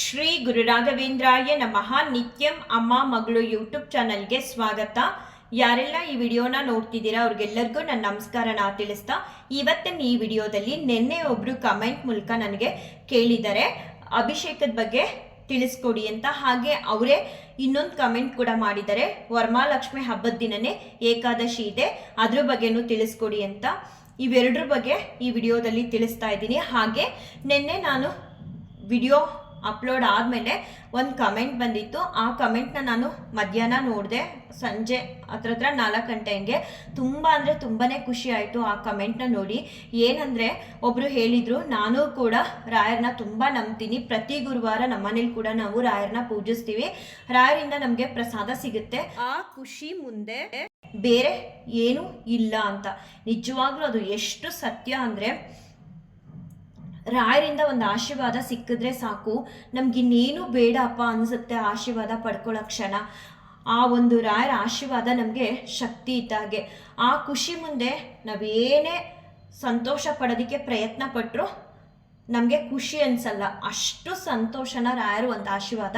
ಶ್ರೀ ಗುರು ರಾಘವೇಂದ್ರಾಯ ನಮಃ. ನಿತ್ಯಂ ಅಮ್ಮ ಮಗಳು ಯೂಟ್ಯೂಬ್ ಚಾನಲ್ಗೆ ಸ್ವಾಗತ. ಯಾರೆಲ್ಲ ಈ ವಿಡಿಯೋನ ನೋಡ್ತಿದ್ದೀರಾ ಅವ್ರಿಗೆಲ್ಲರಿಗೂ ನನ್ನ ನಾ ತಿಳಿಸ್ತಾ, ಇವತ್ತಿನ ಈ ವಿಡಿಯೋದಲ್ಲಿ ನಿನ್ನೆ ಒಬ್ಬರು ಕಮೆಂಟ್ ಮೂಲಕ ನನಗೆ ಕೇಳಿದ್ದಾರೆ. ಅಭಿಷೇಕದ ಬಗ್ಗೆ ತಿಳಿಸ್ಕೊಡಿ ಅಂತ. ಹಾಗೆ ಅವರೇ ಇನ್ನೊಂದು ಕಮೆಂಟ್ ಕೂಡ ಮಾಡಿದ್ದಾರೆ. ವರಮಹಾಲಕ್ಷ್ಮಿ ಹಬ್ಬದ ದಿನನೇ ಏಕಾದಶಿ ಇದೆ, ಅದ್ರ ಬಗ್ಗೆನೂ ತಿಳಿಸ್ಕೊಡಿ ಅಂತ. ಇವೆರಡರ ಬಗ್ಗೆ ಈ ವಿಡಿಯೋದಲ್ಲಿ ತಿಳಿಸ್ತಾ ಇದ್ದೀನಿ. ಹಾಗೆ ನಿನ್ನೆ ನಾನು ವಿಡಿಯೋ ಅಪ್ಲೋಡ್ ಆದಮೇಲೆ ಒಂದು ಕಮೆಂಟ್ ಬಂದಿತ್ತು. ಆ ಕಮೆಂಟ್ನ ನಾನು ಮಧ್ಯಾಹ್ನ ನೋಡಿದೆ. ಸಂಜೆ ಹತ್ರ ಹತ್ರ ನಾಲ್ಕು ಗಂಟೆ ಹಂಗೆ. ತುಂಬ ಅಂದರೆ ತುಂಬಾ ಖುಷಿ ಆಯಿತು ಆ ಕಮೆಂಟ್ನ ನೋಡಿ. ಏನಂದರೆ ಒಬ್ಬರು ಹೇಳಿದರು, ನಾನು ಕೂಡ ರಾಯರನ್ನ ತುಂಬ ನಂಬ್ತೀನಿ. ಪ್ರತಿ ಗುರುವಾರ ನಮ್ಮನೇಲಿ ಕೂಡ ನಾವು ರಾಯರನ್ನ ಪೂಜಿಸ್ತೀವಿ. ರಾಯರಿಂದ ನಮಗೆ ಪ್ರಸಾದ ಸಿಗುತ್ತೆ. ಆ ಖುಷಿ ಮುಂದೆ ಬೇರೆ ಏನೂ ಇಲ್ಲ ಅಂತ. ನಿಜವಾಗ್ಲೂ ಅದು ಎಷ್ಟು ಸತ್ಯ ಅಂದರೆ ರಾಯರಿಂದ ಒಂದು ಆಶೀರ್ವಾದ ಸಿಕ್ಕಿದ್ರೆ ಸಾಕು. ನಮ್ಗಿನ್ನೇನು ಬೇಡಪ್ಪ ಅನ್ಸುತ್ತೆ ಆಶೀರ್ವಾದ ಪಡ್ಕೊಳ್ಳೋ ಕ್ಷಣ. ಆ ಒಂದು ರಾಯರ ಆಶೀರ್ವಾದ ನಮಗೆ ಶಕ್ತಿ ಇದ್ದಾಗೆ ಆ ಖುಷಿ ಮುಂದೆ ನಾವೇನೇ ಸಂತೋಷ ಪಡೋದಕ್ಕೆ ಪ್ರಯತ್ನ ಪಟ್ಟರು ನಮಗೆ ಖುಷಿ ಅನ್ಸಲ್ಲ. ಅಷ್ಟು ಸಂತೋಷನ ರಾಯರು ಒಂದು ಆಶೀರ್ವಾದ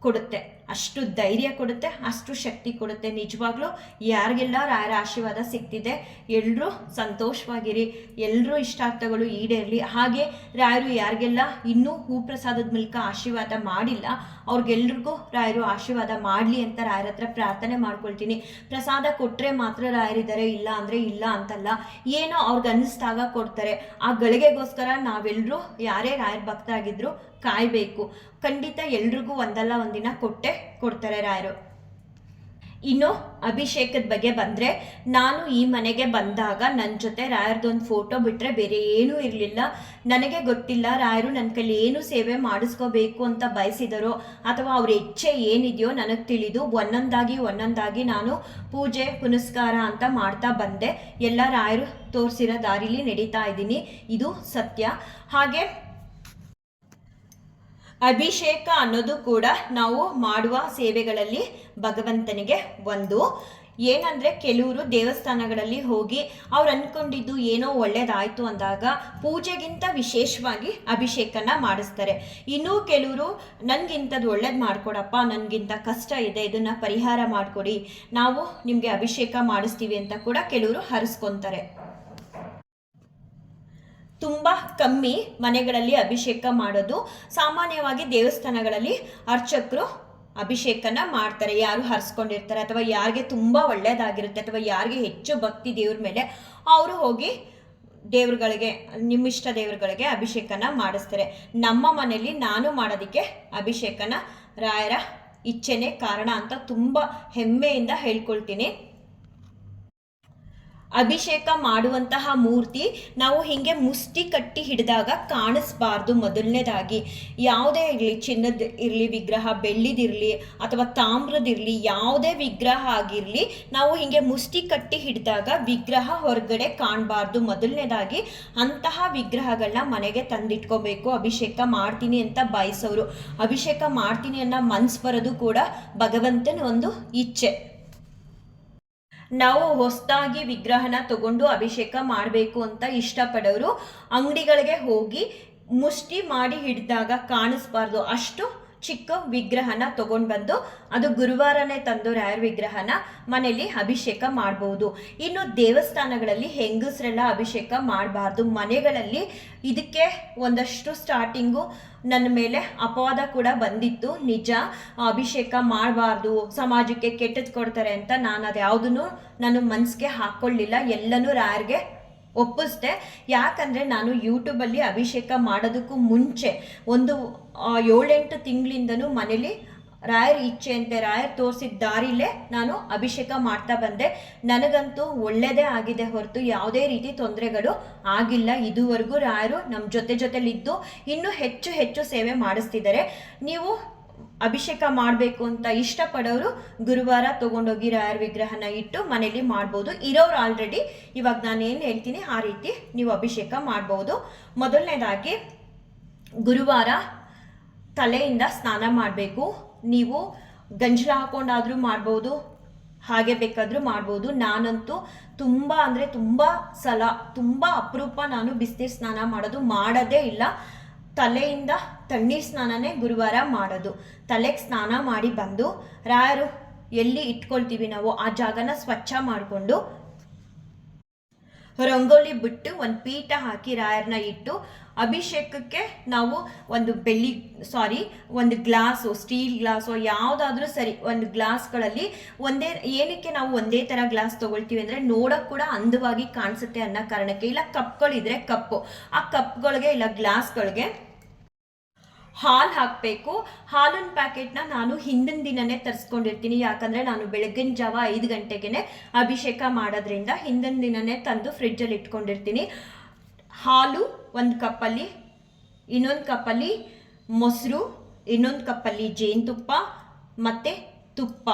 ಕೊಡುತ್ತೆ. ಅಷ್ಟು ಧೈರ್ಯ ಕೊಡುತ್ತೆ, ಅಷ್ಟು ಶಕ್ತಿ ಕೊಡುತ್ತೆ. ನಿಜವಾಗ್ಲೂ ಯಾರಿಗೆಲ್ಲ ರಾಯರ ಆಶೀರ್ವಾದ ಸಿಗ್ತಿದೆ ಎಲ್ಲರೂ ಸಂತೋಷವಾಗಿರಿ. ಎಲ್ಲರೂ ಇಷ್ಟಾರ್ಥಗಳು ಈಡೇರಲಿ. ಹಾಗೆ ರಾಯರು ಯಾರಿಗೆಲ್ಲ ಇನ್ನೂ ಹೂ ಪ್ರಸಾದದ ಮೂಲಕ ಆಶೀರ್ವಾದ ಮಾಡಿಲ್ಲ, ಅವ್ರಿಗೆಲ್ರಿಗೂ ರಾಯರು ಆಶೀರ್ವಾದ ಮಾಡಲಿ ಅಂತ ರಾಯರ ಹತ್ರ ಪ್ರಾರ್ಥನೆ ಮಾಡ್ಕೊಳ್ತೀನಿ. ಪ್ರಸಾದ ಕೊಟ್ಟರೆ ಮಾತ್ರ ರಾಯರಿದ್ದಾರೆ, ಇಲ್ಲ ಅಂದರೆ ಇಲ್ಲ ಅಂತಲ್ಲ. ಏನೋ ಅವ್ರಿಗೆ ಅನ್ನಿಸ್ದಾಗ ಕೊಡ್ತಾರೆ. ಆ ಗಳಿಗೆಗೋಸ್ಕರ ನಾವೆಲ್ಲರೂ ಯಾರೇ ರಾಯರ ಭಕ್ತರಾಗಿದ್ರು ಕಾಯಬೇಕು. ಖಂಡಿತ ಎಲ್ರಿಗೂ ಒಂದಲ್ಲ ಒಂದಿನ ಕೊಟ್ಟೆ ಕೊಡ್ತಾರೆ ರಾಯರು. ಇನ್ನು ಅಭಿಷೇಕದ ಬಗ್ಗೆ ಬಂದರೆ ನಾನು ಈ ಮನೆಗೆ ಬಂದಾಗ ನನ್ನ ಜೊತೆ ರಾಯರ್ದೊಂದು ಫೋಟೋ ಬಿಟ್ಟರೆ ಬೇರೆ ಏನೂ ಇರಲಿಲ್ಲ. ನನಗೆ ಗೊತ್ತಿಲ್ಲ ರಾಯರು ನನ್ನ ಕೈಲಿ ಏನು ಸೇವೆ ಮಾಡಿಸ್ಕೋಬೇಕು ಅಂತ ಬಯಸಿದರೋ ಅಥವಾ ಅವ್ರ ಇಚ್ಛೆ ಏನಿದೆಯೋ ನನಗೆ ತಿಳಿದು ಒಂದೊಂದಾಗಿ ಒಂದೊಂದಾಗಿ ನಾನು ಪೂಜೆ, ಪುನಸ್ಕಾರ ಅಂತ ಮಾಡ್ತಾ ಬಂದೆ. ಎಲ್ಲ ರಾಯರು ತೋರಿಸಿರೋ ದಾರಿಲಿ ನಡೀತಾ ಇದ್ದೀನಿ. ಇದು ಸತ್ಯ. ಹಾಗೆ ಅಭಿಷೇಕ ಅನ್ನೋದು ಕೂಡ ನಾವು ಮಾಡುವ ಸೇವೆಗಳಲ್ಲಿ ಭಗವಂತನಿಗೆ ಒಂದು. ಏನಂದರೆ ಕೆಲವರು ದೇವಸ್ಥಾನಗಳಲ್ಲಿ ಹೋಗಿ ಅವ್ರು ಅಂದ್ಕೊಂಡಿದ್ದು ಏನೋ ಒಳ್ಳೇದಾಯಿತು ಅಂದಾಗ ಪೂಜೆಗಿಂತ ವಿಶೇಷವಾಗಿ ಅಭಿಷೇಕನ ಮಾಡಿಸ್ತಾರೆ. ಇನ್ನೂ ಕೆಲವರು ನನಗಿಂಥದ್ದು ಒಳ್ಳೇದು ಮಾಡಿಕೊಡಪ್ಪ, ನನಗಿಂತ ಕಷ್ಟ ಇದೆ, ಇದನ್ನು ಪರಿಹಾರ ಮಾಡಿಕೊಡಿ, ನಾವು ನಿಮಗೆ ಅಭಿಷೇಕ ಮಾಡಿಸ್ತೀವಿ ಅಂತ ಕೂಡ ಕೆಲವರು ಹರಿಸ್ಕೊತಾರೆ. ತುಂಬ ಕಮ್ಮಿ ಮನೆಗಳಲ್ಲಿ ಅಭಿಷೇಕ ಮಾಡೋದು. ಸಾಮಾನ್ಯವಾಗಿ ದೇವಸ್ಥಾನಗಳಲ್ಲಿ ಅರ್ಚಕರು ಅಭಿಷೇಕನ ಮಾಡ್ತಾರೆ. ಯಾರು ಹರಿಸ್ಕೊಂಡಿರ್ತಾರೆ ಅಥವಾ ಯಾರಿಗೆ ತುಂಬ ಒಳ್ಳೆಯದಾಗಿರುತ್ತೆ ಅಥವಾ ಯಾರಿಗೆ ಹೆಚ್ಚು ಭಕ್ತಿ ದೇವ್ರ ಮೇಲೆ, ಅವರು ಹೋಗಿ ದೇವ್ರುಗಳಿಗೆ, ನಿಮ್ಮಿಷ್ಟ ದೇವ್ರುಗಳಿಗೆ ಅಭಿಷೇಕನ ಮಾಡಿಸ್ತಾರೆ. ನಮ್ಮ ಮನೆಯಲ್ಲಿ ನಾನು ಮಾಡೋದಕ್ಕೆ ಅಭಿಷೇಕನ ರಾಯರ ಇಚ್ಛೆನೇ ಕಾರಣ ಅಂತ ತುಂಬ ಹೆಮ್ಮೆಯಿಂದ ಹೇಳ್ಕೊಳ್ತೀನಿ. ಅಭಿಷೇಕ ಮಾಡುವಂತಹ ಮೂರ್ತಿ ನಾವು ಹೀಗೆ ಮುಷ್ಟಿ ಕಟ್ಟಿ ಹಿಡಿದಾಗ ಕಾಣಿಸ್ಬಾರ್ದು ಮೊದಲನೇದಾಗಿ. ಯಾವುದೇ ಇರಲಿ, ಚಿನ್ನದ ಇರಲಿ, ವಿಗ್ರಹ, ಬೆಳ್ಳಿದಿರಲಿ ಅಥವಾ ತಾಮ್ರದಿರಲಿ, ಯಾವುದೇ ವಿಗ್ರಹ ಆಗಿರಲಿ ನಾವು ಹೀಗೆ ಮುಷ್ಟಿ ಕಟ್ಟಿ ಹಿಡಿದಾಗ ವಿಗ್ರಹ ಹೊರಗಡೆ ಕಾಣಬಾರ್ದು ಮೊದಲನೇದಾಗಿ. ಅಂತಹ ವಿಗ್ರಹಗಳನ್ನ ಮನೆಗೆ ತಂದಿಟ್ಕೋಬೇಕು, ಅಭಿಷೇಕ ಮಾಡ್ತೀನಿ ಅಂತ ಬಯಸೋರು. ಅಭಿಷೇಕ ಮಾಡ್ತೀನಿ ಅನ್ನೋ ಮನ್ಸು ಬರೋದು ಕೂಡ ಭಗವಂತನ ಒಂದು ಇಚ್ಛೆ. ನಾವು ಹೊಸದಾಗಿ ವಿಗ್ರಹನ ತಗೊಂಡು ಅಭಿಷೇಕ ಮಾಡಬೇಕು ಅಂತ ಇಷ್ಟಪಡೋರು ಅಂಗಡಿಗಳಿಗೆ ಹೋಗಿ ಮುಷ್ಟಿ ಮಾಡಿ ಹಿಡಿದಾಗ ಕಾಣಿಸ್ಬಾರ್ದು. ಅಷ್ಟು ಚಿಕ್ಕ ವಿಗ್ರಹನ ತಗೊಂಡು ಬಂದು ಅದು ಗುರುವಾರನೇ ತಂದು ರಾಯರ್ ವಿಗ್ರಹನ ಮನೆಯಲ್ಲಿ ಅಭಿಷೇಕ ಮಾಡಬಹುದು ಇನ್ನು ದೇವಸ್ಥಾನಗಳಲ್ಲಿ ಹೆಂಗಸರೆಲ್ಲ ಅಭಿಷೇಕ ಮಾಡಬಾರ್ದು. ಮನೆಗಳಲ್ಲಿ ಇದಕ್ಕೆ ಒಂದಷ್ಟು ಸ್ಟಾರ್ಟಿಂಗು ನನ್ನ ಮೇಲೆ ಅಪವಾದ ಕೂಡ ಬಂದಿತ್ತು. ನಿಜ, ಅಭಿಷೇಕ ಮಾಡಬಾರ್ದು, ಸಮಾಜಕ್ಕೆ ಕೆಟ್ಟದ್ದು ಕೊಡ್ತಾರೆ ಅಂತ ನಾನು ಅದು ಯಾವುದನ್ನು ನಾನು ಮನಸ್ಸಿಗೆ ಹಾಕ್ಕೊಳ್ಳಿಲ್ಲ ಎಲ್ಲನೂ ರಾರ್ಗೆ ಒಪ್ಪಿಸ್ದೆ. ಯಾಕಂದರೆ ನಾನು ಯೂಟ್ಯೂಬಲ್ಲಿ ಅಭಿಷೇಕ ಮಾಡೋದಕ್ಕೂ ಮುಂಚೆ ಒಂದು ಏಳೆಂಟು ತಿಂಗಳಿಂದನೂ ಮನೇಲಿ ರಾಯರ್ ಇಚ್ಛೆ ಅಂತೆ, ರಾಯರ್ ತೋರಿಸಿದ ದಾರಿಲೇ ನಾನು ಅಭಿಷೇಕ ಮಾಡ್ತಾ ಬಂದೆ. ನನಗಂತೂ ಒಳ್ಳೆಯದೇ ಆಗಿದೆ ಹೊರತು ಯಾವುದೇ ರೀತಿ ತೊಂದರೆಗಳು ಆಗಿಲ್ಲ. ಇದುವರೆಗೂ ರಾಯರು ನಮ್ಮ ಜೊತೆ ಜೊತೆಲಿದ್ದು ಇನ್ನೂ ಹೆಚ್ಚು ಹೆಚ್ಚು ಸೇವೆ ಮಾಡಿಸ್ತಿದ್ದಾರೆ. ನೀವು ಅಭಿಷೇಕ ಮಾಡಬೇಕು ಅಂತ ಇಷ್ಟಪಡೋರು ಗುರುವಾರ ತೊಗೊಂಡೋಗಿ ರಾಯರ ವಿಗ್ರಹನ ಇಟ್ಟು ಮನೇಲಿ ಮಾಡ್ಬೋದು. ಇರೋರು ಆಲ್ರೆಡಿ ಇವಾಗ ನಾನು ಏನು ಹೇಳ್ತೀನಿ, ಆ ರೀತಿ ನೀವು ಅಭಿಷೇಕ ಮಾಡ್ಬೋದು. ಮೊದಲನೇದಾಗಿ ಗುರುವಾರ ತಲೆಯಿಂದ ಸ್ನಾನ ಮಾಡಬೇಕು. ನೀವು ಗಂಜಲ ಹಾಕೊಂಡಾದರೂ ಮಾಡ್ಬೋದು, ಹಾಗೆ ಬೇಕಾದರೂ ಮಾಡ್ಬೋದು. ನಾನಂತೂ ತುಂಬ ಅಂದರೆ ತುಂಬ ಸಲ, ತುಂಬ ಅಪರೂಪ ನಾನು ಬಿಸಿನೀರು ಸ್ನಾನ ಮಾಡೋದು ಮಾಡೋದೇ ಇಲ್ಲ. ತಲೆಯಿಂದ ತಣ್ಣೀರು ಸ್ನಾನನೇ ಗುರುವಾರ ಮಾಡೋದು. ತಲೆಗೆ ಸ್ನಾನ ಮಾಡಿ ಬಂದು, ರಾಯರು ಎಲ್ಲಿ ಇಟ್ಕೊಳ್ತೀವಿ ನಾವು ಆ ಜಾಗನ ಸ್ವಚ್ಛ ಮಾಡಿಕೊಂಡು ರಂಗೋಲಿ ಬಿಟ್ಟು ಒಂದು ಪೀಠ ಹಾಕಿ ರಾಯರನ್ನ ಇಟ್ಟು ಅಭಿಷೇಕಕ್ಕೆ ನಾವು ಒಂದು ಬೆಳ್ಳಿ ಸಾರಿ ಒಂದು ಗ್ಲಾಸು ಸ್ಟೀಲ್ ಗ್ಲಾಸು ಯಾವುದಾದ್ರೂ ಸರಿ ಒಂದು ಗ್ಲಾಸ್ಗಳಲ್ಲಿ ಒಂದೇ, ಏನಕ್ಕೆ ನಾವು ಒಂದೇ ಥರ ಗ್ಲಾಸ್ ತೊಗೊಳ್ತೀವಿ ಅಂದರೆ ನೋಡೋಕೆ ಕೂಡ ಅಂದವಾಗಿ ಕಾಣಿಸುತ್ತೆ ಅನ್ನೋ ಕಾರಣಕ್ಕೆ. ಇಲ್ಲ ಕಪ್ಗಳಿದ್ರೆ ಕಪ್ಪು ಆ ಕಪ್ಗಳಿಗೆ ಇಲ್ಲ ಗ್ಲಾಸ್ಗಳಿಗೆ ಹಾಲು ಹಾಕಬೇಕು. ಹಾಲಿನ ಪ್ಯಾಕೆಟ್ನ ನಾನು ಹಿಂದಿನ ದಿನನೇ ತರಿಸ್ಕೊಂಡಿರ್ತೀನಿ. ಯಾಕಂದರೆ ನಾನು ಬೆಳಗಿನ ಜಾವ ಐದು ಗಂಟೆಗೆ ಅಭಿಷೇಕ ಮಾಡೋದ್ರಿಂದ ಹಿಂದಿನ ದಿನನೇ ತಂದು ಫ್ರಿಡ್ಜಲ್ಲಿ ಇಟ್ಕೊಂಡಿರ್ತೀನಿ. ಹಾಲು ಒಂದು ಕಪ್ಪಲ್ಲಿ, ಇನ್ನೊಂದು ಕಪ್ಪಲ್ಲಿ ಮೊಸರು, ಇನ್ನೊಂದು ಕಪ್ಪಲ್ಲಿ ಜೇನುತುಪ್ಪ, ಮತ್ತು ತುಪ್ಪ.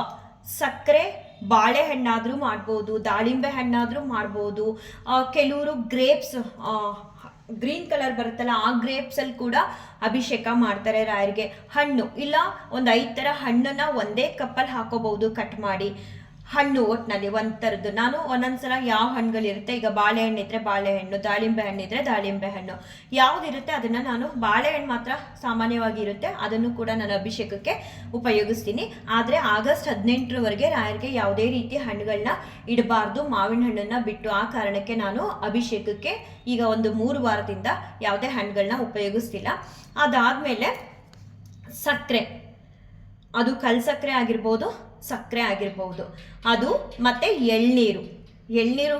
ಸಕ್ಕರೆ ಬಾಳೆಹಣ್ಣಾದರೂ ಮಾಡ್ಬೋದು, ದಾಳಿಂಬೆ ಹಣ್ಣಾದರೂ ಮಾಡ್ಬೋದು. ಕೆಲವರು ಗ್ರೇಪ್ಸ್ ಗ್ರೀನ್ ಕಲರ್ ಬರುತ್ತಲ್ಲ, ಆ ಗ್ರೇಪ್ಸಲ್ಲಿ ಕೂಡ ಅಭಿಷೇಕ ಮಾಡ್ತಾರೆ ರಾಯರಿಗೆ. ಹಣ್ಣು, ಇಲ್ಲ, ಒಂದು ಐದು ಥರ ಹಣ್ಣನ್ನು ಒಂದೇ ಕಪ್ಪಲ್ಲಿ ಹಾಕೋಬಹುದು ಕಟ್ ಮಾಡಿ. ಹಣ್ಣು ಒಟ್ಟಿನಲ್ಲಿ ಒಂದು ಥರದ್ದು ನಾನು ಒಂದೊಂದ್ಸಲ ಯಾವ ಹಣ್ಣುಗಳಿರುತ್ತೆ ಈಗ ಬಾಳೆಹಣ್ಣು ಇದ್ರೆ ಬಾಳೆಹಣ್ಣು, ದಾಳಿಂಬೆ ಹಣ್ಣಿದ್ರೆ ದಾಳಿಂಬೆ ಹಣ್ಣು. ಯಾವುದಿರುತ್ತೆ ಅದನ್ನು ನಾನು ಬಾಳೆಹಣ್ಣು ಮಾತ್ರ ಸಾಮಾನ್ಯವಾಗಿ ಇರುತ್ತೆ. ಅದನ್ನು ಕೂಡ ನಾನು ಅಭಿಷೇಕಕ್ಕೆ ಉಪಯೋಗಿಸ್ತೀನಿ. ಆದರೆ ಆಗಸ್ಟ್ ಹದಿನೆಂಟರವರೆಗೆ ರಾಯರಿಗೆ ಯಾವುದೇ ರೀತಿ ಹಣ್ಣುಗಳನ್ನ ಇಡಬಾರ್ದು. ಮಾವಿನ ಹಣ್ಣನ್ನು ಬಿಟ್ಟು ಆ ಕಾರಣಕ್ಕೆ ನಾನು ಅಭಿಷೇಕಕ್ಕೆ ಈಗ ಒಂದು ಮೂರು ವಾರದಿಂದ ಯಾವುದೇ ಹಣ್ಣುಗಳನ್ನ ಉಪಯೋಗಿಸ್ತಿಲ್ಲ. ಅದಾದಮೇಲೆ ಸಕ್ಕರೆ. ಅದು ಕಲ್ ಸಕ್ಕರೆ ಆಗಿರ್ಬೋದು ಸಕ್ಕರೆ ಆಗಿರ್ಬೋದು. ಅದು ಮತ್ತು ಎಳ್ನೀರು. ಎಳ್ನೀರು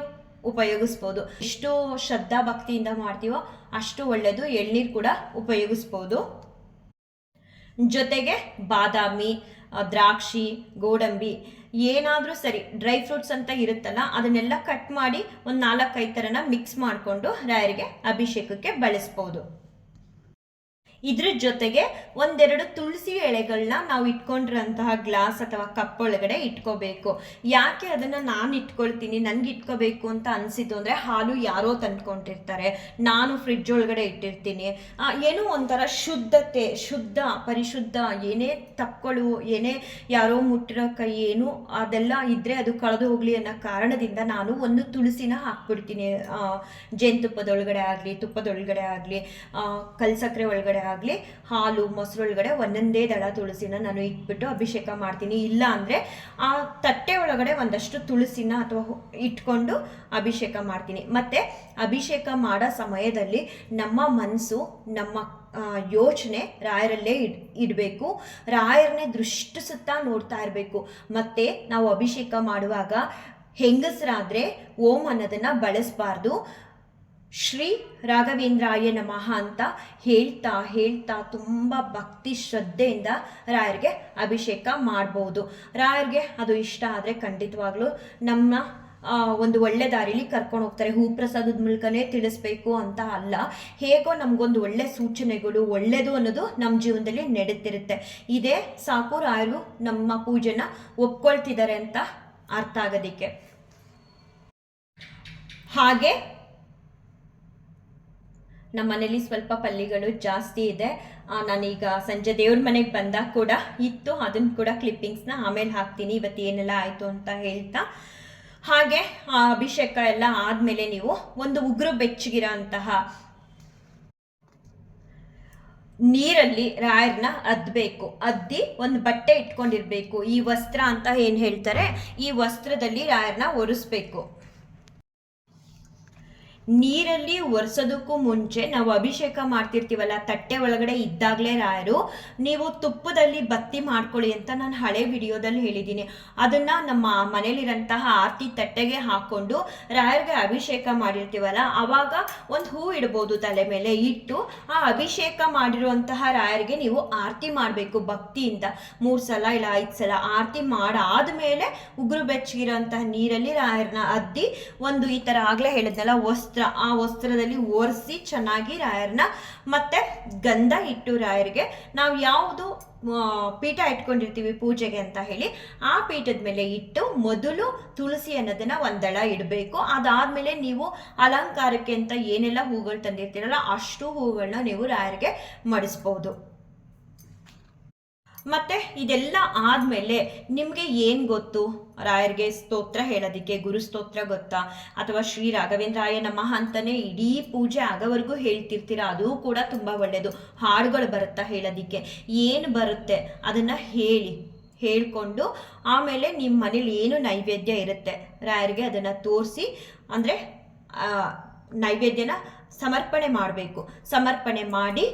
ಉಪಯೋಗಿಸ್ಬೋದು. ಎಷ್ಟು ಶ್ರದ್ಧಾ ಭಕ್ತಿಯಿಂದ ಮಾಡ್ತೀವೋ ಅಷ್ಟು ಒಳ್ಳೆಯದು ಎಳ್ನೀರು ಕೂಡ ಉಪಯೋಗಿಸ್ಬೋದು. ಜೊತೆಗೆ ಬಾದಾಮಿ ದ್ರಾಕ್ಷಿ, ಗೋಡಂಬಿ ಏನಾದರೂ ಸರಿ, ಡ್ರೈ ಫ್ರೂಟ್ಸ್ ಅಂತ ಇರುತ್ತಲ್ಲ, ಅದನ್ನೆಲ್ಲ ಕಟ್ ಮಾಡಿ ಒಂದು ನಾಲ್ಕೈದು ಥರನ ಮಿಕ್ಸ್ ಮಾಡಿಕೊಂಡು ರಾಯರಿಗೆ ಅಭಿಷೇಕಕ್ಕೆ ಬಳಸ್ಬೋದು. ಇದ್ರ ಜೊತೆಗೆ ಒಂದೆರಡು ತುಳಸಿ ಎಳೆಗಳನ್ನ ನಾವು ಇಟ್ಕೊಂಡಿರೋಂತಹ ಗ್ಲಾಸ್ ಅಥವಾ ಕಪ್ ಒಳಗಡೆ ಇಟ್ಕೋಬೇಕು. ಯಾಕೆ ಅದನ್ನು ನಾನು ಇಟ್ಕೊಳ್ತೀನಿ ನನಗೆ ಇಟ್ಕೋಬೇಕು ಅಂತ ಅನಿಸಿತು ಅಂದರೆ ಹಾಲು ಯಾರೋ ತಂದ್ಕೊಂಡಿರ್ತಾರೆ. ನಾನು ಫ್ರಿಡ್ಜ್ ಒಳಗಡೆ ಇಟ್ಟಿರ್ತೀನಿ. ಏನೋ ಒಂಥರ ಶುದ್ಧತೆ, ಶುದ್ಧ, ಪರಿಶುದ್ಧ, ಏನೇ ತಪ್ಪುಗಳು, ಏನೇ ಯಾರೋ ಮುಟ್ಟಿರೋ ಕೈ, ಏನು ಅದೆಲ್ಲ ಇದ್ದರೆ ಅದು ಕಳೆದು ಹೋಗಲಿ ಅನ್ನೋ ಕಾರಣದಿಂದ ನಾನು ಒಂದು ತುಳಸಿನ ಹಾಕ್ಬಿಡ್ತೀನಿ. ಜೇನುತುಪ್ಪದೊಳಗಡೆ ಆಗಲಿ, ತುಪ್ಪದೊಳಗಡೆ ಆಗಲಿ ಕಲ್ಸಕ್ರೆ ಒಳಗಡೆ ಆಗಲಿ, ಹಾಲು ಮೊಸರು ಒಳಗಡೆ ಒಂದೊಂದೇ ದಳ ತುಳಸಿನ ನಾನು ಇಟ್ಬಿಟ್ಟು ಅಭಿಷೇಕ ಮಾಡ್ತೀನಿ. ಇಲ್ಲ ಅಂದರೆ ಆ ತಟ್ಟೆ ಒಳಗಡೆ ಒಂದಷ್ಟು ತುಳಸಿನ ಅಥವಾ ಇಟ್ಕೊಂಡು ಅಭಿಷೇಕ ಮಾಡ್ತೀನಿ. ಮತ್ತು ಅಭಿಷೇಕ ಮಾಡೋ ಸಮಯದಲ್ಲಿ ನಮ್ಮ ಮನಸ್ಸು, ನಮ್ಮ ಯೋಚನೆ ರಾಯರಲ್ಲೇ ಇಡ್, ಇಡಬೇಕು. ರಾಯರನ್ನೇ ದೃಷ್ಟಿಸುತ್ತಾ ನೋಡ್ತಾ ಇರಬೇಕು. ಮತ್ತು ನಾವು ಅಭಿಷೇಕ ಮಾಡುವಾಗ ಹೆಂಗಸರಾದರೆ ಓಂ ಅನ್ನೋದನ್ನು ಬಳಸಬಾರ್ದು. ಶ್ರೀ ರಾಘವೇಂದ್ರಾಯ ನಮಃ ಅಂತ ಹೇಳ್ತಾ ಹೇಳ್ತಾ ತುಂಬ ಭಕ್ತಿ ಶ್ರದ್ಧೆಯಿಂದ ರಾಯರಿಗೆ ಅಭಿಷೇಕ ಮಾಡ್ಬೋದು. ರಾಯರಿಗೆ ಅದು ಇಷ್ಟ ಆದರೆ ಖಂಡಿತವಾಗ್ಲೂ ನಮ್ಮ ಒಂದು ಒಳ್ಳೆ ದಾರಿಲಿ ಕರ್ಕೊಂಡು ಹೋಗ್ತಾರೆ. ಹೂ ಪ್ರಸಾದದ ಮೂಲಕನೇ ತಿಳಿಸ್ಬೇಕು ಅಂತ ಅಲ್ಲ. ಹೇಗೋ ನಮಗೊಂದು ಒಳ್ಳೆ ಸೂಚನೆಗಳು ಒಳ್ಳೆಯದು ಅನ್ನೋದು ನಮ್ಮ ಜೀವನದಲ್ಲಿ ನಡೀತಿರುತ್ತೆ ಇದೇ ಸಾಕು ರಾಯರು ನಮ್ಮ ಪೂಜೆನ ಒಪ್ಕೊಳ್ತಿದ್ದಾರೆ ಅಂತ ಅರ್ಥ ಆಗೋದಿಕ್ಕೆ. ಹಾಗೆ ನಮ್ಮ ಮನೇಲಿ ಸ್ವಲ್ಪ ಪಲ್ಲಿಗಳು ಜಾಸ್ತಿ ಇದೆ. ನಾನೀಗ ಸಂಜೆ ದೇವ್ರ ಮನೆಗೆ ಬಂದಾಗ ಕೂಡ ಇತ್ತು. ಅದನ್ನು ಕೂಡ ಕ್ಲಿಪ್ಪಿಂಗ್ಸ್ನ ಆಮೇಲೆ ಹಾಕ್ತೀನಿ. ಇವತ್ತು ಏನೆಲ್ಲ ಆಯಿತು ಅಂತ ಹೇಳ್ತಾ. ಹಾಗೆ, ಆ, ಅಭಿಷೇಕ ಎಲ್ಲ ಆದಮೇಲೆ ನೀವು ಒಂದು ಉಗುರು ಬೆಚ್ಚಗಿರೋ ಅಂತಹ ನೀರಲ್ಲಿ ರಾಯರ್ನ ಅದ್ಬೇಕು. ಅದ್ದಿ ಒಂದು ಬಟ್ಟೆ ಇಟ್ಕೊಂಡಿರ್ಬೇಕು. ಈ ವಸ್ತ್ರ ಅಂತ ಏನು ಹೇಳ್ತಾರೆ? ಈ ವಸ್ತ್ರದಲ್ಲಿ ರಾಯರ್ನ ಒರೆಸ್ಬೇಕು. ನೀರಲ್ಲಿ ಒರೆಸೋದಕ್ಕೂ ಮುಂಚೆ ನಾವು ಅಭಿಷೇಕ ಮಾಡ್ತಿರ್ತೀವಲ್ಲ, ತಟ್ಟೆ ಒಳಗಡೆ ಇದ್ದಾಗಲೇ ರಾಯರು, ನೀವು ತುಪ್ಪದಲ್ಲಿ ಬತ್ತಿ ಮಾಡ್ಕೊಳ್ಳಿ ಅಂತ ನಾನು ಹಳೆ ವಿಡಿಯೋದಲ್ಲಿ ಹೇಳಿದ್ದೀನಿ. ಅದನ್ನು ನಮ್ಮ ಮನೇಲಿರೋಂತಹ ಆರತಿ ತಟ್ಟೆಗೆ ಹಾಕ್ಕೊಂಡು ರಾಯರಿಗೆ ಅಭಿಷೇಕ ಮಾಡಿರ್ತೀವಲ್ಲ ಆವಾಗ ಒಂದು ಹೂ ಇಡ್ಬೋದು ತಲೆ ಮೇಲೆ ಇಟ್ಟು ಆ ಅಭಿಷೇಕ ಮಾಡಿರುವಂತಹ ರಾಯರಿಗೆ ನೀವು ಆರತಿ ಮಾಡಬೇಕು ಭಕ್ತಿಯಿಂದ. ಮೂರು ಸಲ ಇಲ್ಲ ಐದು ಸಲ ಆರತಿ ಮಾಡಾದ್ಮೇಲೆ ಉಗುರು ಬೆಚ್ಚಗಿರೋಂತಹ ನೀರಲ್ಲಿ ರಾಯರನ್ನ ಅದ್ದಿ ಒಂದು ಈ ಥರ ಆಗಲೇ ಹೇಳಿದ್ನಲ್ಲ ವಸ್ತ್ರ ಆ ವಸ್ತ್ರದಲ್ಲಿ ಒರೆಸಿ ಚೆನ್ನಾಗಿ ರಾಯರನ್ನ ಮತ್ತೆ ಗಂಧ ಇಟ್ಟು ರಾಯರಿಗೆ ನಾವು ಯಾವುದು ಪೀಠ ಇಟ್ಕೊಂಡಿರ್ತೀವಿ ಪೂಜೆಗೆ ಅಂತ ಹೇಳಿ ಆ ಪೀಠದ ಮೇಲೆ ಇಟ್ಟು ಮೊದಲು ತುಳಸಿ ಅನ್ನೋದನ್ನ ಒಂದಳ ಇಡಬೇಕು. ಅದಾದ್ಮೇಲೆ ನೀವು ಅಲಂಕಾರಕ್ಕೆ ಅಂತ ಏನೆಲ್ಲ ಹೂಗಳು ತಂದಿರ್ತೀರಲ್ಲ ಅಷ್ಟು ಹೂಗಳನ್ನ ನೀವು ರಾಯರಿಗೆ ಮಡಿಸ್ಬೋದು. ಮತ್ತು ಇದೆಲ್ಲ ಆದಮೇಲೆ ನಿಮಗೆ ಏನು ಗೊತ್ತು? ರಾಯರಿಗೆ ಸ್ತೋತ್ರ ಹೇಳೋದಕ್ಕೆ ಗುರು ಸ್ತೋತ್ರ ಗೊತ್ತಾ? ಅಥವಾ ಶ್ರೀ ರಾಘವೇಂದ್ರಾಯ ನಮಃ ಅಂತಾನೆ ಇಡೀ ಪೂಜೆ ಆಗೋವರೆಗೂ ಹೇಳ್ತಿರ್ತೀರ? ಅದು ಕೂಡ ತುಂಬ ಒಳ್ಳೆಯದು ಹಾಡುಗಳು ಬರುತ್ತಾ ಹೇಳೋದಕ್ಕೆ? ಏನು ಬರುತ್ತೆ? ಅದನ್ನು ಹೇಳಿ, ಹೇಳಿಕೊಂಡು ಆಮೇಲೆ ನಿಮ್ಮ ಮನೇಲಿ ಏನು ನೈವೇದ್ಯ ಇರುತ್ತೆ? ರಾಯರಿಗೆ ಅದನ್ನು ತೋರಿಸಿ, ಅಂದರೆ ನೈವೇದ್ಯನ ಸಮರ್ಪಣೆ ಮಾಡಬೇಕು. ಸಮರ್ಪಣೆ ಮಾಡಿ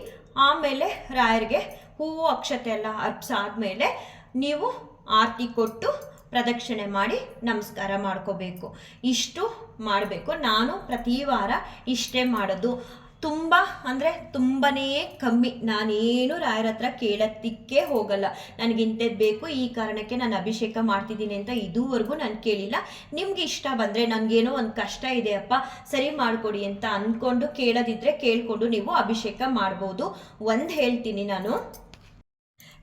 ಆಮೇಲೆ ರಾಯರಿಗೆ ಹೂವು ಅಕ್ಷತೆ ಎಲ್ಲ ಅರ್ಪಿಸಾದ್ಮೇಲೆ ನೀವು ಆರತಿ ಕೊಟ್ಟು ಪ್ರದಕ್ಷಿಣೆ ಮಾಡಿ ನಮಸ್ಕಾರ ಮಾಡ್ಕೋಬೇಕು. ಇಷ್ಟು ಮಾಡಬೇಕು. ನಾನು ಪ್ರತಿ ವಾರ ಇಷ್ಟೇ ಮಾಡೋದು. ತುಂಬ, ಅಂದರೆ ತುಂಬನೇ ಕಮ್ಮಿ. ನಾನೇನು ರಾಯರ ಹತ್ರ ಕೇಳೋದಕ್ಕೆ ಹೋಗಲ್ಲ. ನನಗಿಂಥದ್ದು ಬೇಕು, ಈ ಕಾರಣಕ್ಕೆ ನಾನು ಅಭಿಷೇಕ ಮಾಡ್ತಿದ್ದೀನಿ ಅಂತ ಇದುವರೆಗೂ ನಾನು ಕೇಳಿಲ್ಲ. ನಿಮ್ಗೆ ಇಷ್ಟ ಬಂದರೆ, ನನಗೇನೋ ಒಂದು ಕಷ್ಟ ಇದೆ ಅಪ್ಪ, ಸರಿ ಮಾಡಿಕೊಡಿ ಅಂತ ಅಂದ್ಕೊಂಡು ಕೇಳೋದಿದ್ರೆ ಕೇಳಿಕೊಂಡು ನೀವು ಅಭಿಷೇಕ ಮಾಡ್ಬೋದು. ಒಂದು ಹೇಳ್ತೀನಿ ನಾನು.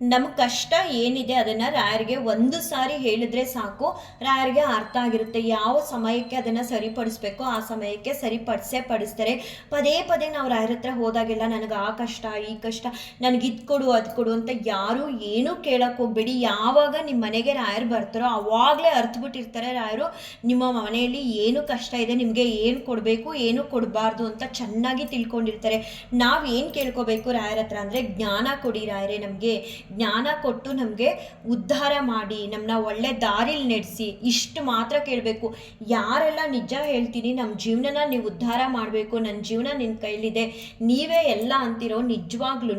ನಮ್ಮ ಕಷ್ಟ ಏನಿದೆ ಅದನ್ನು ರಾಯರಿಗೆ ಒಂದು ಸಾರಿ ಹೇಳಿದ್ರೆ ಸಾಕು. ರಾಯರಿಗೆ ಅರ್ಥ ಆಗಿರುತ್ತೆ ಯಾವ ಸಮಯಕ್ಕೆ ಅದನ್ನು ಸರಿಪಡಿಸ್ಬೇಕು, ಆ ಸಮಯಕ್ಕೆ ಸರಿಪಡಿಸೇ ಪಡಿಸ್ತಾರೆ. ಪದೇ ಪದೇ ನಾವು ರಾಯರ ಹತ್ರ ಹೋದಾಗೆಲ್ಲ ನನಗೆ ಆ ಕಷ್ಟ, ಈ ಕಷ್ಟ, ನನಗೆ ಇದು ಕೊಡು, ಅದು ಕೊಡು ಅಂತ ಯಾರೂ ಏನೂ ಕೇಳಕ್ಕೆ ಹೋಗ್ಬೇಡಿ. ಯಾವಾಗ ನಿಮ್ಮ ಮನೆಗೆ ರಾಯರು ಬರ್ತಾರೋ ಅವಾಗಲೇ ಅರ್ಥಬಿಟ್ಟಿರ್ತಾರೆ ರಾಯರು. ನಿಮ್ಮ ಮನೆಯಲ್ಲಿ ಏನು ಕಷ್ಟ ಇದೆ ನಿಮಗೆ ಏನು ಕೊಡಬೇಕು, ಏನು ಕೊಡಬಾರ್ದು ಅಂತ ಚೆನ್ನಾಗಿ ತಿಳ್ಕೊಂಡಿರ್ತಾರೆ. ನಾವು ಏನು ಕೇಳ್ಕೋಬೇಕು ರಾಯರ ಹತ್ರ ಅಂದರೆ ಜ್ಞಾನ ಕೊಡಿ ರಾಯರೇ ನಮಗೆ. ಜ್ಞಾನ ಕೊಟ್ಟು ನಮಗೆ ಉದ್ಧಾರ ಮಾಡಿ ನಮ್ಮನ್ನ ಒಳ್ಳೆ ದಾರಿಲಿ ನಡೆಸಿ, ಇಷ್ಟು ಮಾತ್ರ ಕೇಳಬೇಕು. ಯಾರೆಲ್ಲ ನಿಜ ಹೇಳ್ತೀನಿ ನಮ್ಮ ಜೀವನನ ನೀವು ಉದ್ಧಾರ ಮಾಡಬೇಕು ನನ್ನ ಜೀವನ ನಿನ್ನ ಕೈಲಿದೆ, ನೀವೇ ಎಲ್ಲ ಅಂತಿರೋ ನಿಜವಾಗ್ಲೂ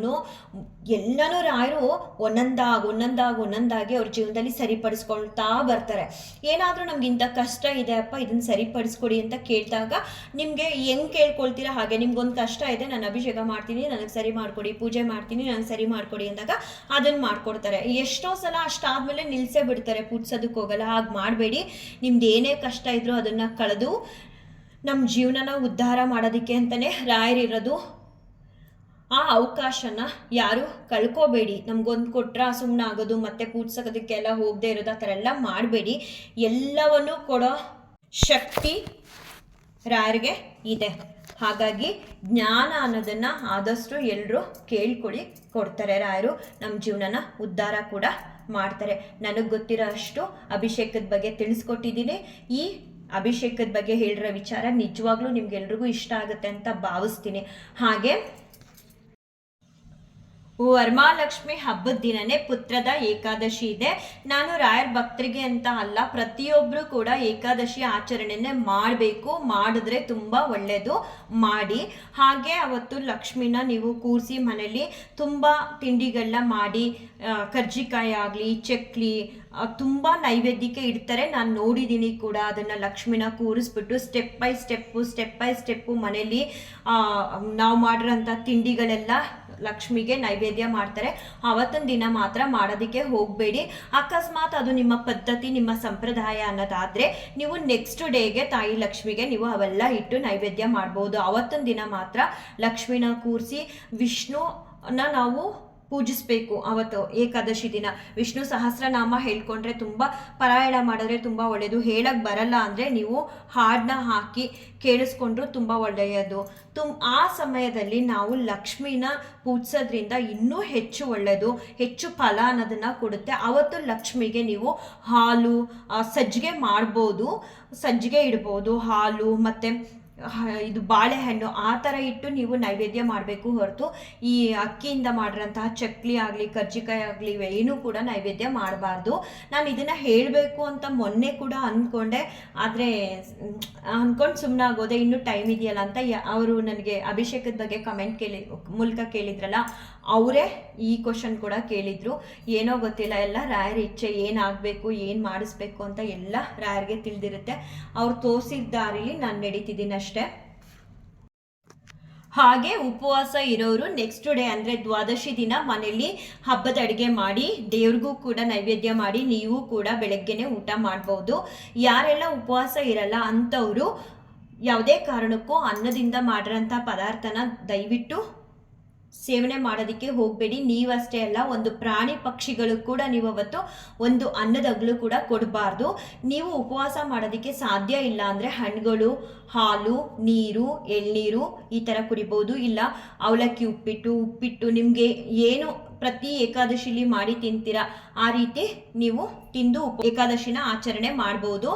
ಎಲ್ಲನೂ ರಾಯರು ಒಂದೊಂದಾಗಿ ಒಂದೊಂದಾಗಿ ಒಂದೊಂದಾಗಿ ಅವ್ರ ಜೀವನದಲ್ಲಿ ಸರಿಪಡಿಸ್ಕೊಳ್ತಾ ಬರ್ತಾರೆ. ಏನಾದರೂ ನಮ್ಗೆ ಇಂಥ ಕಷ್ಟ ಇದೆ, ಅಪ್ಪ ಇದನ್ನು ಸರಿಪಡಿಸ್ಕೊಡಿ ಅಂತ ಕೇಳಿದಾಗ ನಿಮಗೆ ಹೆಂಗೆ ಕೇಳ್ಕೊಳ್ತೀರಾ ಹಾಗೆ, ನಿಮ್ಗೊಂದು ಕಷ್ಟ ಇದೆ, ನಾನು ಅಭಿಷೇಕ ಮಾಡ್ತೀನಿ, ನನಗೆ ಸರಿ ಮಾಡಿಕೊಡಿ, ಪೂಜೆ ಮಾಡ್ತೀನಿ, ನಾನು ಸರಿ ಮಾಡಿಕೊಡಿ ಅಂದಾಗ ಅದನ್ನು ಮಾಡ್ಕೊಡ್ತಾರೆ. ಎಷ್ಟೋ ಸಲ ಅಷ್ಟಾದ್ಮೇಲೆ ನಿಲ್ಸೇ ಬಿಡ್ತಾರೆ ಪುಟ್ಸೋದಕ್ಕೆ ಹೋಗಲ್ಲ. ಹಾಗೆ ಮಾಡಬೇಡಿ. ನಿಮ್ದು ಏನೇ ಕಷ್ಟ ಇದ್ರೂ ಅದನ್ನು ಕಳೆದು ನಮ್ಮ ಜೀವನನ ಉದ್ಧಾರ ಮಾಡೋದಕ್ಕೆ ಅಂತಲೇ ರಾಯರಿರೋದು ಆ ಅವಕಾಶನ ಯಾರು ಕಳ್ಕೋಬೇಡಿ. ನಮಗೊಂದು ಕೊಟ್ರ ಸುಮ್ಮನೆ ಆಗೋದು, ಮತ್ತೆ ಪೂಡ್ಸೋದಕ್ಕೆಲ್ಲ ಹೋಗದೆ ಇರೋದು, ಆ ಥರ ಎಲ್ಲ ಮಾಡಬೇಡಿ. ಎಲ್ಲವನ್ನು ಕೊಡೋ ಶಕ್ತಿ ರಾಯರಿಗೆ ಇದೆ. ಹಾಗಾಗಿ ಜ್ಞಾನ ಅನ್ನೋದನ್ನು ಆದಷ್ಟು ಎಲ್ಲರೂ ಕೇಳ್ಕೊಳ್ಳಿ, ಕೊಡ್ತಾರೆ ರಾಯರು. ನಮ್ಮ ಜೀವನನ ಉದ್ಧಾರ ಕೂಡ ಮಾಡ್ತಾರೆ. ನನಗೆ ಗೊತ್ತಿರೋ ಅಷ್ಟು ಅಭಿಷೇಕದ ಬಗ್ಗೆ ತಿಳಿಸ್ಕೊಟ್ಟಿದ್ದೀನಿ. ಈ ಅಭಿಷೇಕದ ಬಗ್ಗೆ ಹೇಳಿರೋ ವಿಚಾರ ನಿಜವಾಗ್ಲೂ ನಿಮ್ಗೆಲ್ರಿಗೂ ಇಷ್ಟ ಆಗುತ್ತೆ ಅಂತ ಭಾವಿಸ್ತೀನಿ. ಹಾಗೆ ವರಮಹಾಲಕ್ಷ್ಮಿ ಹಬ್ಬದ ದಿನನೇ ಪುತ್ರದ ಏಕಾದಶಿ ಇದೆ. ನಾನು ರಾಯರ್ ಭಕ್ತರಿಗೆ ಅಂತ ಅಲ್ಲ ಪ್ರತಿಯೊಬ್ಬರು ಕೂಡ ಏಕಾದಶಿ ಆಚರಣೆನೇ ಮಾಡಬೇಕು. ಮಾಡಿದ್ರೆ ತುಂಬ ಒಳ್ಳೆಯದು ಮಾಡಿ. ಹಾಗೆ ಅವತ್ತು ಲಕ್ಷ್ಮಿನ ನೀವು ಕೂರಿಸಿ ಮನೇಲಿ ತುಂಬ ತಿಂಡಿಗಳನ್ನ ಮಾಡಿ ಕರ್ಜಿಕಾಯಿ ಆಗಲಿ, ಚಕ್ಲಿ ತುಂಬ ನೈವೇದ್ಯಕ್ಕೆ ಇಡ್ತಾರೆ. ನಾನು ನೋಡಿದ್ದೀನಿ ಕೂಡ ಅದನ್ನು ಲಕ್ಷ್ಮಿನ ಕೂರಿಸ್ಬಿಟ್ಟು step by step step by step ಮನೇಲಿ ನಾವು ಮಾಡಿರೋಂಥ ತಿಂಡಿಗಳೆಲ್ಲ ಲಕ್ಷ್ಮಿಗೆ ನೈವೇದ್ಯ ಮಾಡ್ತಾರೆ. ಅವತ್ತಿನ ದಿನ ಮಾತ್ರ ಮಾಡೋದಕ್ಕೆ ಹೋಗಬೇಡಿ. ಅಕಸ್ಮಾತ್ ಅದು ನಿಮ್ಮ ಪದ್ಧತಿ, ನಿಮ್ಮ ಸಂಪ್ರದಾಯ ಅನ್ನೋದಾದರೆ ನೀವು ನೆಕ್ಸ್ಟ್ ಡೇಗೆ ತಾಯಿ ಲಕ್ಷ್ಮಿಗೆ ನೀವು ಅವೆಲ್ಲ ಇಟ್ಟು ನೈವೇದ್ಯ ಮಾಡ್ಬೋದು. ಅವತ್ತಿನ ದಿನ ಮಾತ್ರ ಲಕ್ಷ್ಮಿನ ಕೂರಿಸಿ, ವಿಷ್ಣುನ ನಾವು ಪೂಜಿಸಬೇಕು. ಅವತ್ತು ಏಕಾದಶಿ ದಿನ. ವಿಷ್ಣು ಸಹಸ್ರನಾಮ ಹೇಳ್ಕೊಂಡ್ರೆ ತುಂಬ ಪಾರಾಯಣ ಮಾಡಿದ್ರೆ ತುಂಬ ಒಳ್ಳೆಯದು ಹೇಳಕ್ಕೆ ಬರಲ್ಲ ಅಂದರೆ ನೀವು ಹಾಡನ್ನ ಹಾಕಿ ಕೇಳಿಸ್ಕೊಂಡ್ರು ತುಂಬ ಒಳ್ಳೆಯದು. ತುಮ್, ಆ ಸಮಯದಲ್ಲಿ ನಾವು ಲಕ್ಷ್ಮಿನ ಪೂಜಿಸೋದ್ರಿಂದ ಇನ್ನೂ ಹೆಚ್ಚು ಒಳ್ಳೆಯದು ಹೆಚ್ಚು ಫಲ ಅನ್ನೋದನ್ನು ಕೊಡುತ್ತೆ. ಅವತ್ತು ಲಕ್ಷ್ಮಿಗೆ ನೀವು ಹಾಲು ಸಜ್ಜಿಗೆ ಮಾಡ್ಬೋದು. ಸಜ್ಜಿಗೆ ಇಡ್ಬೋದು, ಹಾಲು ಮತ್ತು ಇದು ಬಾಳೆಹಣ್ಣು, ಆ ಥರ ಇಟ್ಟು ನೀವು ನೈವೇದ್ಯ ಮಾಡಬೇಕು ಹೊರತು, ಈ ಅಕ್ಕಿಯಿಂದ ಮಾಡಿರೋಂತಹ ಚಕ್ಲಿ ಆಗಲಿ, ಕರ್ಜಿಕಾಯಿ ಆಗಲಿ ಏನೂ ಕೂಡ ನೈವೇದ್ಯ ಮಾಡಬಾರ್ದು. ನಾನು ಇದನ್ನು ಹೇಳಬೇಕು ಅಂತ ಮೊನ್ನೆ ಕೂಡ ಅಂದ್ಕೊಂಡೆ ಆದರೆ ಅಂದ್ಕೊಂಡು ಸುಮ್ಮನೆ ಆಗೋದೆ, ಇನ್ನೂ ಟೈಮ್ ಇದೆಯಲ್ಲ ಅಂತ ಅವರು ನನಗೆ ಅಭಿಷೇಕದ ಬಗ್ಗೆ ಕಮೆಂಟ್ ಕೇಳಿ, ಮೂಲಕ ಕೇಳಿದ್ರಲ್ಲ ಅವರೇ ಈ ಕ್ವಶನ್ ಕೂಡ ಕೇಳಿದ್ರು. ಏನೋ ಗೊತ್ತಿಲ್ಲ, ಎಲ್ಲ ರಾಯರ ಇಚ್ಛೆ ಏನಾಗಬೇಕು, ಏನು ಮಾಡಿಸ್ಬೇಕು ಅಂತ ಎಲ್ಲ ರಾಯರಿಗೆ ತಿಳಿದಿರುತ್ತೆ. ಅವ್ರು ತೋರಿಸಿದ ದಾರಿಲಿ ನಾನು ನಡೀತಿದ್ದೀನಿ ಅಷ್ಟೇ. ಹಾಗೆ ಉಪವಾಸ ಇರೋರು ನೆಕ್ಸ್ಟ್ ಡೇ ಅಂದರೆ ದ್ವಾದಶಿ ದಿನ ಮನೆಯಲ್ಲಿ ಹಬ್ಬದ ಅಡುಗೆ ಮಾಡಿ, ದೇವ್ರಿಗೂ ಕೂಡ ನೈವೇದ್ಯ ಮಾಡಿ, ನೀವು ಕೂಡ ಬೆಳಗ್ಗೆನೆ ಊಟ ಮಾಡ್ಬೋದು. ಯಾರೆಲ್ಲ ಉಪವಾಸ ಇರಲ್ಲ ಅಂಥವರು ಯಾವುದೇ ಕಾರಣಕ್ಕೂ ಅನ್ನದಿಂದ ಮಾಡಿರೋಂಥ ಪದಾರ್ಥನ ದಯವಿಟ್ಟು ಸೇವನೆ ಮಾಡೋದಕ್ಕೆ ಹೋಗಬೇಡಿ. ನೀವಷ್ಟೇ ಅಲ್ಲ, ಒಂದು ಪ್ರಾಣಿ ಪಕ್ಷಿಗಳು ಕೂಡ ನೀವು ಅವತ್ತು ಒಂದು ಅನ್ನದಗ್ಲು ಕೂಡ ಕೊಡಬಾರ್ದು. ನೀವು ಉಪವಾಸ ಮಾಡೋದಕ್ಕೆ ಸಾಧ್ಯ ಇಲ್ಲ ಅಂದರೆ ಹಣ್ಣುಗಳು, ಹಾಲು, ನೀರು, ಎಳ್ನೀರು ಈ ಥರ ಕುಡಿಬೋದು. ಇಲ್ಲ, ಅವಲಕ್ಕಿ ಉಪ್ಪಿಟ್ಟು ಉಪ್ಪಿಟ್ಟು ನಿಮಗೆ ಏನು ಪ್ರತಿ ಏಕಾದಶಿಲಿ ಮಾಡಿ ತಿಂತೀರಾ, ಆ ರೀತಿ ನೀವು ತಿಂದು ಏಕಾದಶಿನ ಆಚರಣೆ ಮಾಡ್ಬೋದು.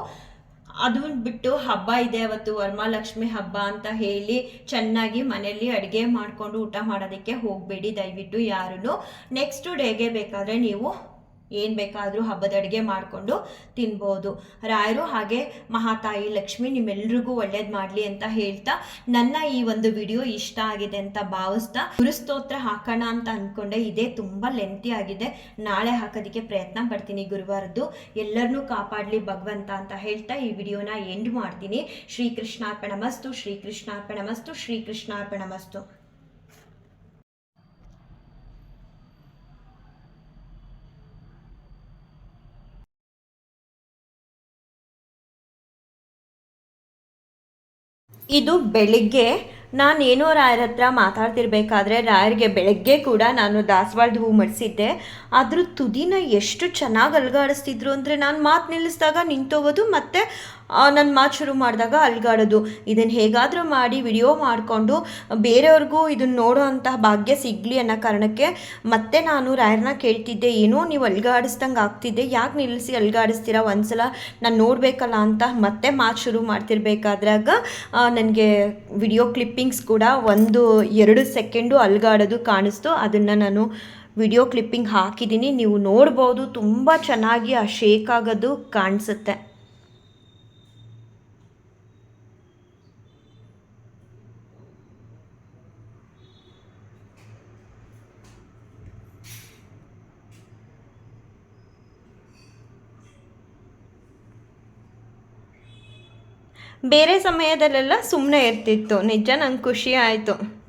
ಅದನ್ನ ಬಿಟ್ಟು ಹಬ್ಬ ಇದೆ ಅವತ್ತು, ವರಮಹಾಲಕ್ಷ್ಮಿ ಹಬ್ಬ ಅಂತ ಹೇಳಿ ಚೆನ್ನಾಗಿ ಮನೆಯಲ್ಲಿ ಅಡುಗೆ ಮಾಡಿಕೊಂಡು ಊಟ ಮಾಡೋದಕ್ಕೆ ಹೋಗಬೇಡಿ ದಯವಿಟ್ಟು ಯಾರೂ ನೆಕ್ಸ್ಟ್ ಡೇಗೆ ಬೇಕಾದರೆ ನೀವು ಏನು ಬೇಕಾದರೂ ಹಬ್ಬದ ಅಡುಗೆ ಮಾಡಿಕೊಂಡು ತಿನ್ಬೋದು. ರಾಯರು ಹಾಗೆ ಮಹಾತಾಯಿ ಲಕ್ಷ್ಮಿ ನಿಮ್ಮೆಲ್ರಿಗೂ ಒಳ್ಳೇದು ಮಾಡಲಿ ಅಂತ ಹೇಳ್ತಾ ನನ್ನ ಈ ಒಂದು ವಿಡಿಯೋ ಇಷ್ಟ ಆಗಿದೆ ಅಂತ ಭಾವಿಸ್ತಾ ಗುರುಸ್ತೋತ್ರ ಹಾಕೋಣ ಅಂತ ಅಂದ್ಕೊಂಡೆ ಇದೇ ತುಂಬ ಲೆಂತಿ ಆಗಿದೆ. ನಾಳೆ ಹಾಕೋದಕ್ಕೆ ಪ್ರಯತ್ನ ಪಡ್ತೀನಿ ಗುರುವಾರದ್ದು. ಎಲ್ಲರನ್ನೂ ಕಾಪಾಡಲಿ ಭಗವಂತ ಅಂತ ಹೇಳ್ತಾ ಈ ವಿಡಿಯೋನ ಎಂಡ್ ಮಾಡ್ತೀನಿ. ಶ್ರೀಕೃಷ್ಣಾರ್ಪಣಮಸ್ತು ಶ್ರೀಕೃಷ್ಣಾರ್ಪಣಮಸ್ತು ಶ್ರೀಕೃಷ್ಣಾರ್ಪಣಮಸ್ತು. ಇದು ಬೆಳಿಗ್ಗೆ ನಾನೇನೋ ರಾಯರ ಹತ್ರ ಮಾತಾಡ್ತಿರ್ಬೇಕಾದ್ರೆ ರಾಯರಿಗೆ ಬೆಳಗ್ಗೆ ಕೂಡ ನಾನು ದಾಸವಾಳದ ಹೂ ಮಡಿಸಿದ್ದೆ. ಅದ್ರ ತುದಿನ ಎಷ್ಟು ಚೆನ್ನಾಗಿ ಅಲ್ಗಾಡಿಸ್ತಿದ್ರು ಅಂದರೆ ನಾನು ಮಾತು ನಿಲ್ಲಿಸಿದಾಗ ನಿಂತೋಗೋದು ಮತ್ತು ನನ್ನ ಮಾತು ಶುರು ಮಾಡಿದಾಗ ಅಲ್ಗಾಡೋದು. ಇದನ್ನು ಹೇಗಾದರೂ ಮಾಡಿ ವಿಡಿಯೋ ಮಾಡಿಕೊಂಡು ಬೇರೆಯವ್ರಿಗೂ ಇದನ್ನು ನೋಡೋ ಅಂತಹ ಭಾಗ್ಯ ಸಿಗಲಿ ಅನ್ನೋ ಕಾರಣಕ್ಕೆ ಮತ್ತೆ ನಾನು ರಾಯರ್ನ ಕೇಳ್ತಿದ್ದೆ, ಏನೋ ನೀವು ಅಲ್ಗಾಡಿಸ್ದಂಗೆ ಆಗ್ತಿದ್ದೆ, ಯಾಕೆ ನಿಲ್ಲಿಸಿ ಅಲ್ಗಾಡಿಸ್ತೀರಾ? ಒಂದ್ಸಲ ನಾನು ನೋಡಬೇಕಲ್ಲ ಅಂತ ಮತ್ತೆ ಮಾತು ಶುರು ಮಾಡ್ತಿರ್ಬೇಕಾದ್ರಾಗ ನನಗೆ ವಿಡಿಯೋ ಕ್ಲಿಪ್ಪಿಂಗ್ಸ್ ಕೂಡ ಒಂದು ಎರಡು ಸೆಕೆಂಡು ಅಲ್ಗಾಡೋದು ಕಾಣಿಸ್ತು. ಅದನ್ನು ನಾನು ವಿಡಿಯೋ ಕ್ಲಿಪ್ಪಿಂಗ್ ಹಾಕಿದ್ದೀನಿ ನೀವು ನೋಡ್ಬೋದು, ತುಂಬ ಚೆನ್ನಾಗಿ ಆ ಶೇಕ್ ಆಗೋದು ಕಾಣಿಸುತ್ತೆ. ಬೇರೆ ಸಮಯದಲ್ಲೆಲ್ಲ ಸುಮ್ಮನೆ ಇರ್ತಿತ್ತು. ನಿಜ ನಂಗೆ ಖುಷಿ ಆಯಿತು.